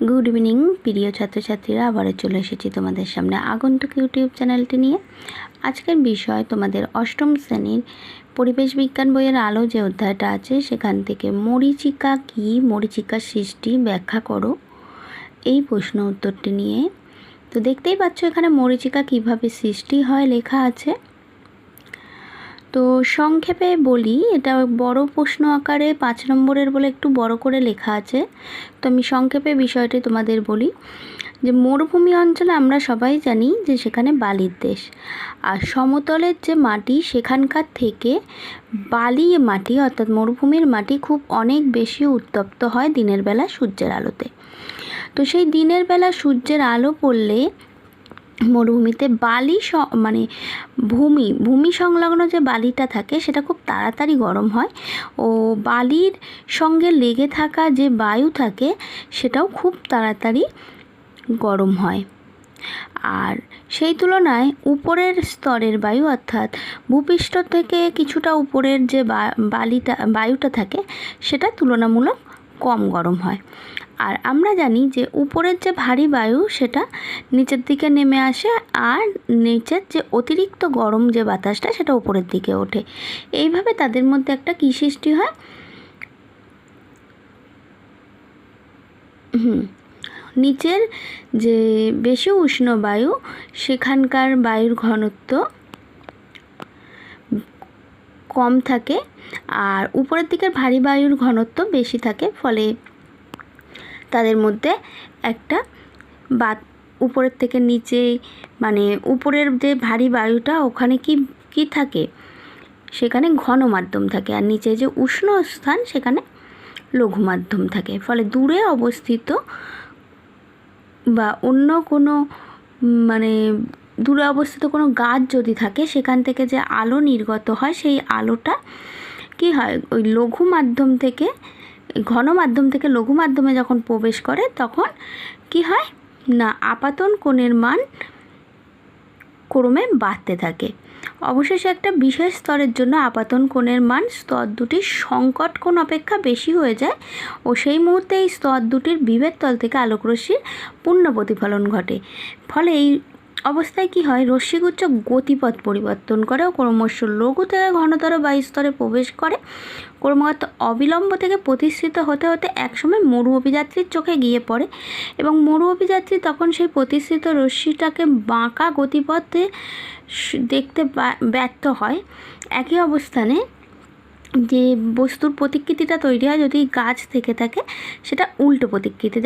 Good evening প্রিয় ছাত্রছাত্রীরা। আবারও চলে এসেছি তোমাদের সামনে আগন্তুক ইউটিউব চ্যানেলটি নিয়ে। আজকের বিষয় তোমাদের অষ্টম শ্রেণির পরিবেশ বিজ্ঞান বইয়ের আলো যে অধ্যায়টা আছে, সেখান থেকে মরিচিকা কী, মরিচিকার সৃষ্টি ব্যাখ্যা করো। এই প্রশ্ন উত্তরটি নিয়ে। তো দেখতেই পাচ্ছ এখানে মরিচিকা কীভাবে সৃষ্টি হয় লেখা আছে। তো সংক্ষেপে বলি, এটা বড় প্রশ্ন আকারে পাঁচ নম্বরের বলে একটু বড় করে লেখা আছে। তো আমি সংক্ষেপে বিষয়টি তোমাদের বলি যে, মরুভূমি অঞ্চলে আমরা সবাই জানি যে সেখানে বালির দেশ। আর সমতলের যে মাটি সেখানকার থেকে বালি মাটি অর্থাৎ মরুভূমির মাটি খুব অনেক বেশি উত্তপ্ত হয় দিনের বেলা সূর্যের আলোতে। তো সেই দিনের বেলা সূর্যের আলো পড়লে মরুভূমিতে বালি মানে ভূমি ভূমি সংলগ্ন যে বালিটা থাকে সেটা খুব তাড়াতাড়ি গরম হয়। ও বালির সঙ্গে লেগে থাকা যে বায়ু থাকে সেটাও খুব তাড়াতাড়ি গরম হয়। আর সেই তুলনায় উপরের স্তরের বায়ু অর্থাৎ ভূপৃষ্ঠ থেকে কিছুটা উপরের যে বালিটা, বায়ুটা থাকে সেটা তুলনামূলক কম গরম হয়। আর আমরা জানি যে উপরের যে ভারী বায়ু, সেটা নিচের দিকে নেমে আসে আর নিচের যে অতিরিক্ত গরম যে বাতাসটা, সেটা উপরের দিকে ওঠে। এইভাবে তাদের মধ্যে একটা কী সৃষ্টি হয়? হুম, নিচের যে বেশি উষ্ণ বায়ু, সেখানকার বায়ুর ঘনত্ব কম থাকে আর উপরের দিকের ভারী বায়ুর ঘনত্ব বেশি থাকে, ফলে তাদের মধ্যে একটা বাত, উপরের থেকে নিচে মানে উপরের যে ভারী বায়ুটা ওখানে কি কি থাকে? সেখানে ঘন মাধ্যম থাকে আর নিচে যে উষ্ণ স্থান সেখানে লঘু মাধ্যম থাকে। ফলে দূরে অবস্থিত বা অন্য কোনো মানে দূরে অবস্থিত কোনো গাছ যদি থাকে, সেখান থেকে যে আলো নির্গত হয়, সেই আলোটা কি হয়? ওই লঘু মাধ্যম থেকে ঘন মাধ্যম থেকে লঘু মাধ্যমে যখন প্রবেশ করে, তখন কি হয়? না, আপাতন কোণের মান ক্রমে বাড়তে থাকে। অবশেষে একটা বিশেষ স্তরের জন্য আপাতন কোণের মান স্তর দুটির সংকট কোণ অপেক্ষা বেশি হয়ে যায় ও সেই মুহূর্তে এই স্তর দুটির বিভেদ তল থেকে আলোকরশ্মির পূর্ণ প্রতিফলন ঘটে। ফলে এই অবস্থায় কি হয়? রশ্মিগুচ্ছ গতিপথ পরিবর্তন করে ও ক্রমশ লঘু থেকে ঘনতর বায়ুস্তরে প্রবেশ করে। ক্রমাগত অবিলম্ব থেকে প্রতিষ্ঠিত হতে হতে একসময় মরু অভিযাত্রীর চোখে গিয়ে পড়ে এবং মরু অভিযাত্রী তখন সেই প্রতিষ্ঠিত রশ্মিটাকে বাঁকা গতিপথে দেখতে ব্যর্থ হয়। একই অবস্থানে যে বস্তুর প্রতিকৃতিটা তৈরি হয়, যদি গাছ থেকে থাকে, সেটা উল্টো প্রতিকৃতি